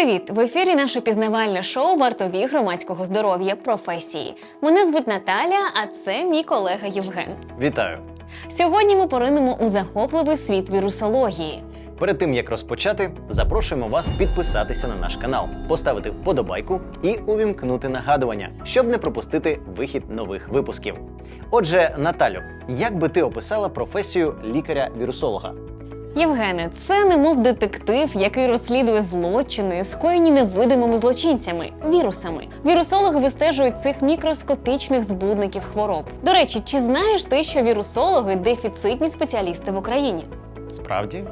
Привіт! В ефірі наше пізнавальне шоу Вартові громадського здоров'я професії. Мене звуть Наталя, а це мій колега Євген. Вітаю! Сьогодні ми поринемо у захопливий світ вірусології. Перед тим як розпочати, запрошуємо вас підписатися на наш канал, поставити вподобайку і увімкнути нагадування, щоб не пропустити вихід нових випусків. Отже, Наталю, як би ти описала професію лікаря-вірусолога? Євгене, це немов детектив, який розслідує злочини, скоєні невидимими злочинцями вірусами. Вірусологи вистежують цих мікроскопічних збудників хвороб. До речі, чи знаєш ти, що вірусологи дефіцитні спеціалісти в Україні? Справді?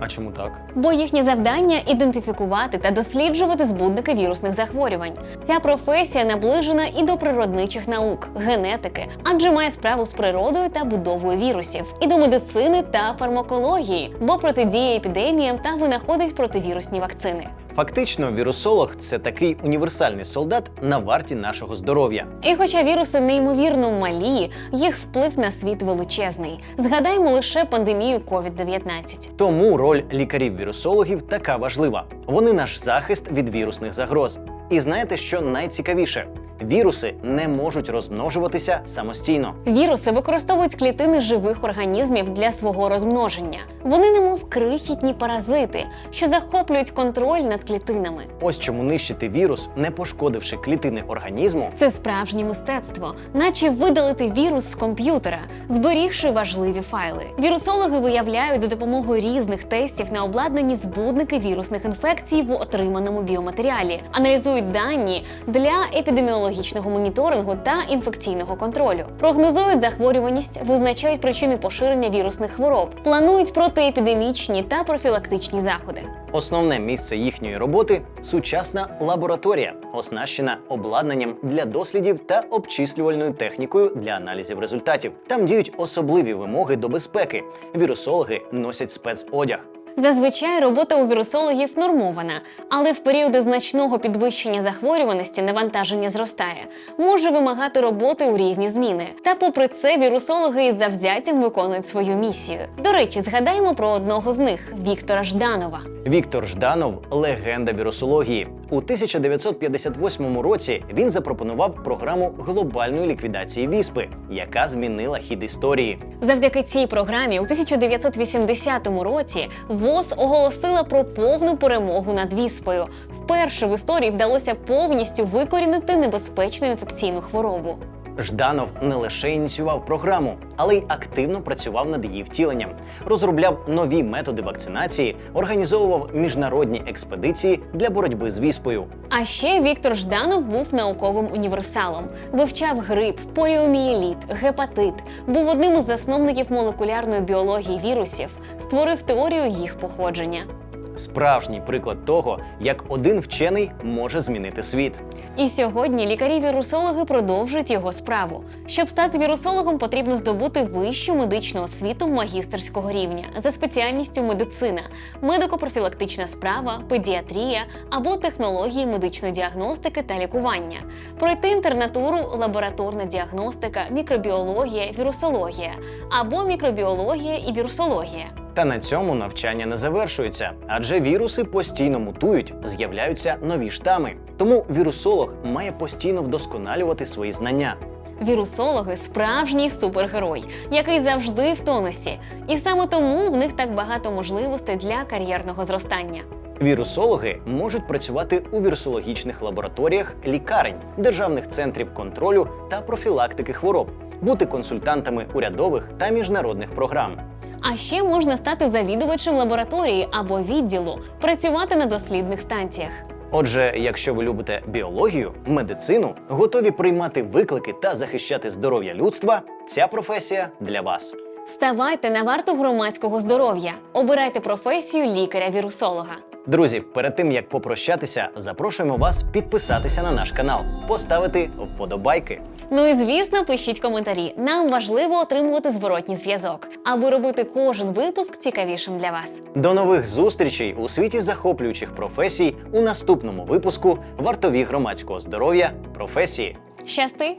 А чому так? Бо їхнє завдання ідентифікувати та досліджувати збудники вірусних захворювань. Ця професія наближена і до природничих наук, генетики, адже має справу з природою та будовою вірусів, і до медицини та фармакології, бо протидіє епідеміям та винаходить противірусні вакцини. Фактично, вірусолог це такий універсальний солдат на варті нашого здоров'я. І хоча віруси неймовірно малі, їх вплив на світ величезний. Згадаймо лише пандемію COVID-19. Тому роль лікарів-вірусологів така важлива. Вони наш захист від вірусних загроз. І знаєте, що найцікавіше? Віруси не можуть розмножуватися самостійно. Віруси використовують клітини живих організмів для свого розмноження. Вони немов крихітні паразити, що захоплюють контроль над клітинами. Ось чому нищити вірус, не пошкодивши клітини організму, Це справжнє мистецтво, наче видалити вірус з комп'ютера, зберігши важливі файли. Вірусологи виявляють за допомогою різних тестів на обладнані збудники вірусних інфекцій в отриманому біоматеріалі, аналізують дані для епідеміологічного моніторингу та інфекційного контролю, прогнозують захворюваність, визначають причини поширення вірусних хвороб, планують протиепідемічні та профілактичні заходи. основне місце їхньої роботи сучасна лабораторія, оснащена обладнанням для дослідів та обчислювальною технікою для аналізів результатів. Там діють особливі вимоги до безпеки. Вірусологи носять спецодяг. Зазвичай робота у вірусологів нормована, але в періоди значного підвищення захворюваності навантаження зростає, може вимагати роботи у різні зміни. Та попри це, вірусологи із завзяттям виконують свою місію. До речі, згадаємо про одного з них Віктора Жданова. Віктор Жданов легенда вірусології. У 1958 році він запропонував програму глобальної ліквідації віспи, яка змінила хід історії. Завдяки цій програмі у 1980 році ВОЗ оголосила про повну перемогу над віспою. Вперше в історії вдалося повністю викорінити небезпечну інфекційну хворобу. Жданов не лише ініціював програму, але й активно працював над її втіленням, розробляв нові методи вакцинації, організовував міжнародні експедиції для боротьби з віспою. А ще Віктор Жданов був науковим універсалом, вивчав грип, поліомієліт, гепатит, був одним із засновників молекулярної біології вірусів, створив теорію їх походження. Справжній приклад того, як один вчений може змінити світ. І сьогодні лікарі-вірусологи продовжують його справу. Щоб стати вірусологом, потрібно здобути вищу медичну освіту магістерського рівня за спеціальністю медицина, медико-профілактична справа, педіатрія або технології медичної діагностики та лікування, пройти інтернатуру, лабораторна діагностика, мікробіологія, вірусологія або мікробіологія і вірусологія. Та на цьому навчання не завершується, адже віруси постійно мутують, з'являються нові штами. Тому вірусолог має постійно вдосконалювати свої знання. Вірусологи справжній супергерой, який завжди в тонусі, і саме тому в них так багато можливостей для кар'єрного зростання. Вірусологи можуть працювати у вірусологічних лабораторіях лікарень, державних центрів контролю та профілактики хвороб, бути консультантами урядових та міжнародних програм. А ще можна стати завідувачем лабораторії або відділу, працювати на дослідних станціях. Отже, якщо ви любите біологію, медицину, готові приймати виклики та захищати здоров'я людства, ця професія для вас. Ставайте на варту громадського здоров'я, обирайте професію лікаря-вірусолога. Друзі, перед тим як попрощатися, запрошуємо вас підписатися на наш канал, поставити вподобайки. Ну і звісно, пишіть коментарі. Нам важливо отримувати зворотній зв'язок, аби робити кожен випуск цікавішим для вас. До нових зустрічей у світі захоплюючих професій у наступному випуску вартові громадського здоров'я професії. Щасти!